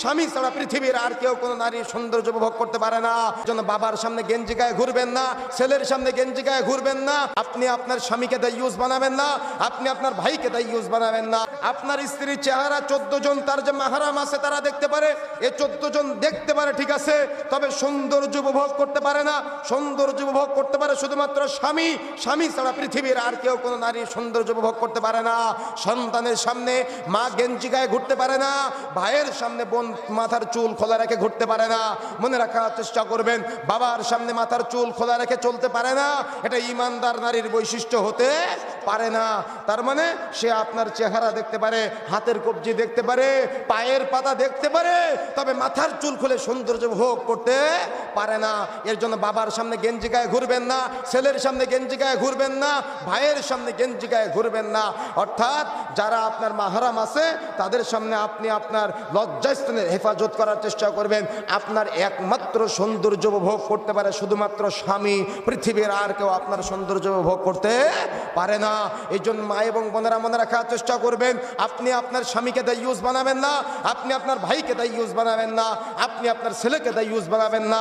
স্বামী ছাড়া পৃথিবীর আর কেউ কোনো নারীর সৌন্দর্য উপভোগ করতে পারে না। জন্য বাবার সামনে গেঞ্জি গায়ে ঘুরবেন না, ছেলের সামনে গেঞ্জি গায়ে ঘুরবেন না, আপনি আপনার স্বামীকে তাই ইউজ বানাবেন না, আপনি আপনার ভাইকে তাই ইউজ বানাবেন না। আপনার স্ত্রীর চেহারা চোদ্দ জন, তার যে মাহারাম আছে তারা দেখতে পারে, এ চোদ্দ জন দেখতে পারে, ঠিক আছে, তবে সৌন্দর্য উপভোগ করতে পারে না। সৌন্দর্য উপভোগ করতে পারে শুধুমাত্র স্বামী স্বামী ছাড়া পৃথিবীর আর কেউ কোনো নারীর সৌন্দর্য উপভোগ করতে পারে না। সন্তানের সামনে মা গেঞ্জি গায়ে ঘুরতে পারে না, ভাইয়ের সামনে বোন মাথার চুল খোলা রেখে ঘুরতে পারে না। মনে রাখার চেষ্টা করবেন, বাবার সামনে মাথার চুল খোলা রেখে চলতে পারে না। এটা ইমানদার নারীর বৈশিষ্ট্য হতে পারে না। তার মানে সে আপনার চেহারা দেখতে পারে, হাতের কবজি দেখতে পারে, পায়ের পাতা দেখতে পারে, তবে মাথার চুল খুলে সৌন্দর্য ভোগ করতে পারে না। এর জন্য বাবার সামনে গেঞ্জি গায়ে ঘুরবেন না, ছেলের সামনে গেঞ্জি গায়ে ঘুরবেন না, ভাইয়ের সামনে গেঞ্জি গায়ে ঘুরবেন না। অর্থাৎ যারা আপনার মাহারাম আছে, তাদের সামনে আপনি আপনার লজ্জাস্থানের হেফাজত করার চেষ্টা করবেন। আপনার একমাত্র সৌন্দর্য উপভোগ করতে পারে শুধুমাত্র স্বামী, পৃথিবীর আর কেউ আপনার সৌন্দর্য উপভোগ করতে পারে না। এই জন্য মা এবং বোনেরা মনে রাখার চেষ্টা করবেন, আপনি আপনার স্বামীকে দায় ইউজ বানাবেন না, আপনি আপনার ভাইকে দায় ইউজ বানাবেন না, আপনি আপনার ছেলেকে দায় ইউজ বানাবেন না।